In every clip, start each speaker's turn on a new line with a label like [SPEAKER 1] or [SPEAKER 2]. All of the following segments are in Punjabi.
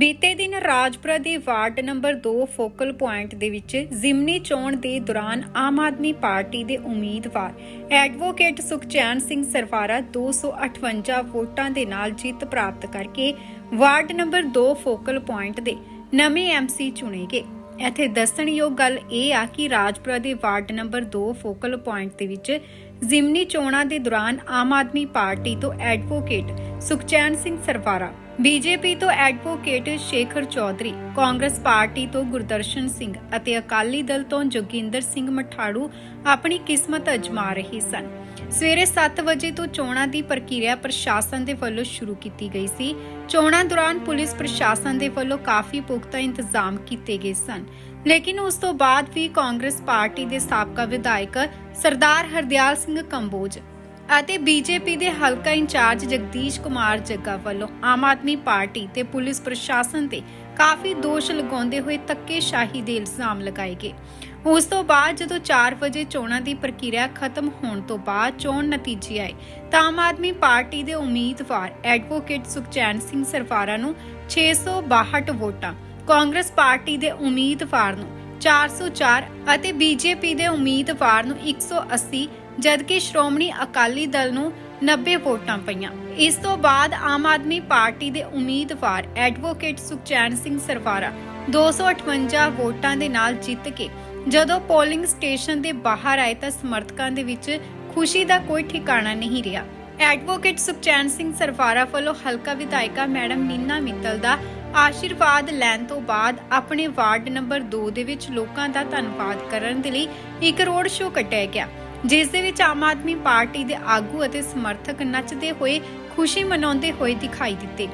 [SPEAKER 1] ਬੀਤੇ ਦਿਨ ਰਾਜਪੁਰਾ ਦੇ ਵਾਰਡ ਨੰਬਰ 2 ਫੋਕਲ ਪੁਆਇੰਟ ਦੇ ਵਿੱਚ ਜ਼ਿਮਨੀ ਚੋਣ ਦੇ ਦੌਰਾਨ ਆਮ ਆਦਮੀ ਪਾਰਟੀ ਦੇ ਉਮੀਦਵਾਰ ਐਡਵੋਕੇਟ ਸੁਖਚੈਨ ਸਿੰਘ ਸਰਵਾਰਾ 258 ਵੋਟਾਂ ਦੇ ਨਾਲ ਜਿੱਤ ਪ੍ਰਾਪਤ ਕਰਕੇ ਵਾਰਡ ਨੰਬਰ 2 ਫੋਕਲ ਪੁਆਇੰਟ ਦੇ ਨਵੇਂ ਐਮਸੀ ਚੁਣੇ ਗਏ। ਇੱਥੇ ਦੱਸਣਯੋਗ ਗੱਲ ਇਹ ਆ ਕਿ ਰਾਜਪੁਰਾ ਦੇ ਵਾਰਡ ਨੰਬਰ 2 ਫੋਕਲ ਪੁਆਇੰਟ ਦੇ ਵਿੱਚ ਜ਼ਿਮਨੀ ਚੋਣਾਂ ਦੇ ਦੌਰਾਨ ਆਮ ਆਦਮੀ ਪਾਰਟੀ ਤੋਂ ਐਡਵੋਕੇਟ ਸੁਖਚੈਨ ਸਿੰਘ ਸਰਵਾਰਾ, ਬੀਜੇਪੀ ਤੋਂ advocate Shekhar Chaudhary, Congress party ਤੋਂ ਗੁਰਦਰਸ਼ਨ ਸਿੰਘ ਅਤੇ ਅਕਾਲੀ ਦਲ ਤੋਂ ਜੋਗਿੰਦਰ ਸਿੰਘ ਮਠਾੜੂ ਆਪਣੀ ਕਿਸਮਤ ਅਜਮਾ ਰਹੇ ਸਨ। ਸਵੇਰੇ 7 ਵਜੇ ਤੋਂ ਚੋਣਾਂ ਦੀ ਪ੍ਰਕਿਰਿਆ ਪ੍ਰਸ਼ਾਸਨ ਦੇ ਵੱਲੋਂ ਸ਼ੁਰੂ ਕੀਤੀ ਗਈ ਸੀ। ਚੋਣਾਂ ਦੌਰਾਨ ਪੁਲਿਸ ਪ੍ਰਸ਼ਾਸਨ ਦੇ ਵੱਲੋਂ ਕਾਫੀ ਪੁਖਤਾ ਇੰਤਜ਼ਾਮ ਕੀਤੇ ਗਏ ਸਨ। ਲੇਕਿਨ ਉਸ ਤੋਂ ਬਾਅਦ ਵੀ ਕਾਂਗਰਸ ਪਾਰਟੀ ਦੇ ਸਾਬਕਾ ਵਿਧਾਇਕ ਸਰਦਾਰ ਹਰਦਿਆਲ ਸਿੰਘ ਕੰਬੋਜ ਅਤੇ ਬੀਜੇਪੀ ਦੇ ਹਲਕਾ ਇੰਚਾਰਜ ਜਗਦੀਸ਼ ਕੁਮਾਰ ਜੱਗਾ ਵੱਲੋਂ ਆਮ ਆਦਮੀ ਪਾਰਟੀ ਤੇ ਪੁਲਿਸ ਪ੍ਰਸ਼ਾਸਨ ਤੇ ਕਾਫੀ ਦੋਸ਼ ਲਗਾਉਂਦੇ ਹੋਏ ਧੱਕੇਸ਼ਾਹੀ ਦੇ ਇਲਜ਼ਾਮ ਲਗਾਏ ਗਏ। ਉਸ ਤੋਂ ਬਾਅਦ ਜਦੋਂ 4 ਵਜੇ ਚੋਣਾਂ ਦੀ ਪ੍ਰਕਿਰਿਆ ਖਤਮ ਹੋਣ ਤੋਂ ਬਾਅਦ ਚੋਣ ਨਤੀਜੇ ਆਏ, ਤਾਂ ਆਮ ਆਦਮੀ ਪਾਰਟੀ ਦੇ ਉਮੀਦਵਾਰ ਐਡਵੋਕੇਟ ਸੁਖਚੈਨ ਸਿੰਘ ਸਰਵਾਰਾ ਨੂੰ 662 ਵੋਟਾਂ, ਕਾਂਗਰਸ ਪਾਰਟੀ ਦੇ ਉਮੀਦਵਾਰ ਨੂੰ 404 ਅਤੇ ਬੀਜੇਪੀ ਦੇ ਉਮੀਦਵਾਰ ਨੂੰ 180 ਜਦਕਿ ਸ਼੍ਰੋਮਣੀ ਅਕਾਲੀ ਦਲ ਨੂੰ 90 ਵੋਟਾਂ ਪਈਆਂ। ਇਸ ਤੋਂ ਬਾਅਦ ਆਮ ਆਦਮੀ ਪਾਰਟੀ ਦੇ ਉਮੀਦਵਾਰ ਐਡਵੋਕੇਟ ਸੁਖਚੈਨ ਸਿੰਘ ਸਰਵਾਰਾ 258 ਵੋਟਾਂ ਦੇ ਨਾਲ ਜਿੱਤ ਕੇ ਜਦੋਂ ਪੋਲਿੰਗ ਸਟੇਸ਼ਨ ਦੇ ਬਾਹਰ ਆਏ ਤਾਂ ਸਮਰਥਕਾਂ ਦੇ ਵਿੱਚ ਖੁਸ਼ੀ ਦਾ ਕੋਈ ਠਿਕਾਣਾ ਨਹੀਂ ਰਿਹਾ। ਐਡਵੋਕੇਟ ਸੁਖਚੈਨ ਸਿੰਘ ਸਰਵਾਰਾ ਵੱਲੋਂ ਹਲਕਾ ਵਿਧਾਇਕਾ ਮੈਡਮ ਨੀਨਾ ਮਿੱਤਲ ਦਾ ਆਸ਼ੀਰਵਾਦ ਲੈਣ ਤੋਂ ਬਾਅਦ ਆਪਣੇ ਵਾਰਡ ਨੰਬਰ 2 ਦੇ ਵਿੱਚ ਲੋਕਾਂ ਦਾ ਧੰਨਵਾਦ ਕਰਨ ਦੇ ਲਈ ਇੱਕ ਰੋਡ ਸ਼ੋਅ ਕੱਢਿਆ ਗਿਆ, ਜਿਸ ਦੇ ਵਿੱਚ ਆਮ ਆਦਮੀ ਪਾਰਟੀ ਦੇ ਆਗੂ ਅਤੇ ਸਮਰਥਕ ਨੱਚਦੇ ਹੋਏ ਖੁਸ਼ੀ ਮਨਾਉਂਦੇ ਹੋਏ ਦਿਖਾਈ ਦਿੱਤੇ।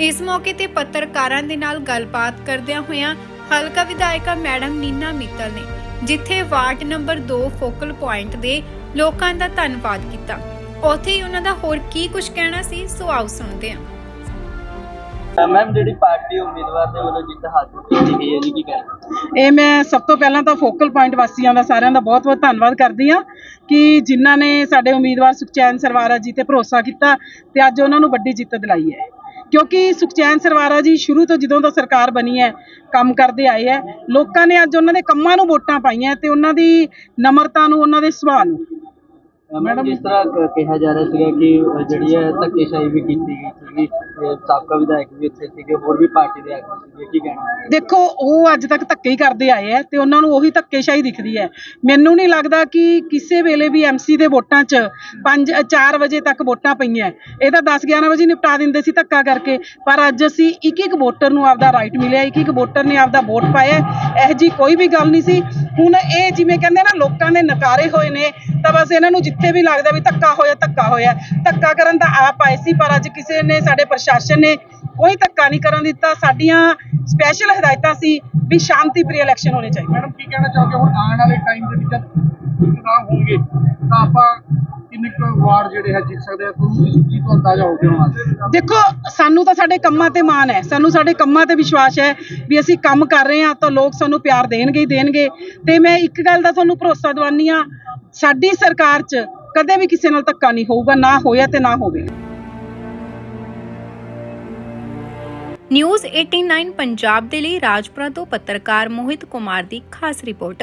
[SPEAKER 1] ਇਸ ਮੌਕੇ ਤੇ ਪੱਤਰਕਾਰਾਂ ਦੇ ਨਾਲ ਗੱਲਬਾਤ ਕਰਦਿਆਂ ਹੋਇਆਂ ਹਲਕਾ ਵਿਧਾਇਕਾ ਮੈਡਮ ਨੀਨਾ ਮਿੱਤਲ ਨੇ ਜਿੱਥੇ ਵਾਰਡ ਨੰਬਰ 2 ਫੋਕਲ ਪੁਆਇੰਟ ਦੇ ਲੋਕਾਂ ਦਾ ਧੰਨਵਾਦ ਕੀਤਾ। ਉੱਥੇ ਹੀ ਉਹਨਾਂ ਦਾ ਹੋਰ ਕੀ ਕੁਝ ਕਹਿਣਾ ਸੀ ਸੋ ਆਓ ਸੁਣਦੇ ਹਾਂ।
[SPEAKER 2] ਮੈਮ ਜਿਹੜੀ ਪਾਰਟੀ ਉਮੀਦਵਾਰ ਦੇ ਵੱਲੋਂ ਜਿੱਤ ਹਾਸਲ ਕੀਤੀ ਗਈ ਹੈ ਜੀ ਕੀ ਕਹਿਣਾ?
[SPEAKER 3] ਇਹ ਮੈਂ ਸਭ ਤੋਂ ਪਹਿਲਾਂ ਤਾਂ ਫੋਕਲ ਪੁਆਇੰਟ ਵਾਸੀਆਂ ਦਾ ਸਾਰਿਆਂ ਦਾ ਬਹੁਤ-ਬਹੁਤ ਧੰਨਵਾਦ ਕਰਦੀ ਹਾਂ ਕਿ ਜਿਨ੍ਹਾਂ ਨੇ ਸਾਡੇ ਉਮੀਦਵਾਰ ਸੁਖਚੈਨ ਸਰਵਾਰਾ ਜੀ ਤੇ ਭਰੋਸਾ ਕੀਤਾ ਤੇ ਅੱਜ ਉਹਨਾਂ ਨੂੰ ਵੱਡੀ ਜਿੱਤ ਦਿਲਾਈ ਹੈ। ਕਿਉਂਕਿ ਸੁਖਚੈਨ ਸਰਵਾਰਾ ਜੀ ਸ਼ੁਰੂ ਤੋਂ ਜਦੋਂ ਦਾ ਸਰਕਾਰ ਬਣੀ ਹੈ, ਕੰਮ ਕਰਦੇ ਆਏ ਹੈ, ਲੋਕਾਂ ਨੇ ਅੱਜ ਉਹਨਾਂ ਦੇ ਕੰਮਾਂ ਨੂੰ ਵੋਟਾਂ ਪਾਈਆਂ ਤੇ ਉਹਨਾਂ ਦੀ ਨਮਰਤਾ ਨੂੰ, ਉਹਨਾਂ ਦੇ ਸੁਭਾਅ ਨੂੰ।
[SPEAKER 2] ਮੈਡਮ ਜਿਸ ਤਰ੍ਹਾਂ ਕਿਹਾ ਜਾ ਰਿਹਾ ਸੀਗਾ ਕਿ ਜਿਹੜੀ ਹੈ ਧੱਕੇਸ਼ਾਹੀ ਵੀ ਕੀਤੀ ਗਈ ਸੀਗੀ ਸਾਬਕਾ ਵਿਧਾਇਕ ਵੀ ਇੱਥੇ ਸੀਗੇ, ਹੋਰ ਵੀ ਪਾਰਟੀ ਦੇ ਆਗੂ ਸੀਗੇ, ਕੀ ਕਹਿਣਾ
[SPEAKER 3] ਦੇਖੋ, ਉਹ ਅੱਜ ਤੱਕ ਧੱਕੇ ਹੀ ਕਰਦੇ ਆਏ ਆ ਤੇ ਉਹਨਾਂ ਨੂੰ ਉਹੀ ਧੱਕੇਸ਼ਾਹੀ ਦਿਖਦੀ ਹੈ। ਮੈਨੂੰ ਨਹੀਂ ਲੱਗਦਾ ਕਿ ਕਿਸੇ ਵੇਲੇ ਵੀ ਐਮਸੀ ਦੇ ਵੋਟਾਂ 'ਚ 5 4 ਵਜੇ ਤੱਕ ਵੋਟਾਂ ਪਈਆਂ। ਇਹ ਤਾਂ 10 11 ਵਜੇ ਨਿਪਟਾ ਦਿੰਦੇ ਸੀ ਧੱਕਾ ਕਰਕੇ, ਪਰ ਅੱਜ ਅਸੀਂ ਇੱਕ ਇੱਕ ਵੋਟਰ ਨੂੰ ਆਪਦਾ ਰਾਈਟ ਮਿਲਿਆ ਇੱਕ ਇੱਕ ਵੋਟਰ ਨੇ ਆਪਦਾ ਵੋਟ ਪਾਇਆ। ਇਹ ਜੀ ਕੋਈ ਵੀ ਗੱਲ ਨਹੀਂ ਸੀ। ਹੁਣ ਇਹ ਜਿਵੇਂ ਕਹਿੰਦੇ ਨਾ, ਲੋਕਾਂ ਦੇ ਨਕਾਰੇ ਹੋਏ ਨੇ, ਤਾਂ ਬਸ ਇਹਨਾਂ ਨੂੰ ਜਿੱਥੇ ਵੀ ਲੱਗਦਾ ਵੀ ਧੱਕਾ ਹੋਇਆ ਧੱਕਾ ਹੋਇਆ। ਧੱਕਾ ਕਰਨ ਤਾਂ ਆਪ ਆਏ ਸੀ, ਪਰ ਅੱਜ ਕਿਸੇ ਨੇ ਸਾਡੇ ਪ੍ਰਸ਼ਾਸਨ ਨੇ ਕੋਈ ਧੱਕਾ ਨਹੀਂ ਕਰਨ ਦਿੱਤਾ। ਸਾਡੀਆਂ ਸਪੈਸ਼ਲ ਹਦਾਇਤਾਂ ਸੀ ਵੀ ਸ਼ਾਂਤੀ ਪ੍ਰਿय ਇਲੈਕਸ਼ਨ ਹੋਣੇ ਚਾਹੀਦੇ।
[SPEAKER 4] ਮੈਡਮ, ਕੀ ਕਹਿਣਾ ਚਾਹੋਗੇ? ਹੁਣ ਆਉਣ ਵਾਲੇ ਟਾਈਮ ਦੇ ਵਿੱਚ ਜਦ ਚੁਣਾਵ ਹੋਣਗੇ, ਤਾਂ ਆਪਾਂ ਕਿੰਨੇ ਕੁ ਵਾਰਡ ਜਿਹੜੇ ਹੈ ਜਿੱਤ ਸਕਦੇ ਆ? ਤੁਹਾਨੂੰ ਇਸ ਚੀਜ਼ ਤੋਂ ਅੰਦਾਜ਼ਾ ਹੋ ਗਿਆ ਹੋਣਾ?
[SPEAKER 3] ਦੇਖੋ ਸਾਨੂੰ ਤਾਂ ਸਾਡੇ ਕੰਮਾਂ ਤੇ ਮਾਣ ਹੈ। ਸਾਨੂੰ ਸਾਡੇ ਕੰਮਾਂ ਤੇ ਵਿਸ਼ਵਾਸ ਹੈ ਵੀ ਅਸੀਂ ਕੰਮ ਕਰ ਰਹੇ ਹਾਂ ਤਾਂ ਲੋਕ ਸਾਨੂੰ ਪਿਆਰ ਦੇਣਗੇ ਹੀ ਦੇਣਗੇ। ਤੇ ਮੈਂ ਇੱਕ ਗੱਲ ਦਾ ਤੁਹਾਨੂੰ ਭਰੋਸਾ ਦਿਵਾਨੀ ਆ ਸਾਡੀ ਸਰਕਾਰ 'ਚ ਕਦੇ ਵੀ ਕਿਸੇ ਨਾਲ ਧੱਕਾ ਨਹੀਂ ਹੋਊਗਾ ਨਾ ਹੋਇਆ ਤੇ ਨਾ ਹੋਵੇ।
[SPEAKER 1] ਨਿਊਜ਼ 89 ਪੰਜਾਬ ਦੇ ਲਈ ਰਾਜਪੁਰਾ ਤੋਂ ਪੱਤਰਕਾਰ ਮੋਹਿਤ ਕੁਮਾਰ ਦੀ ਖਾਸ ਰਿਪੋਰਟ।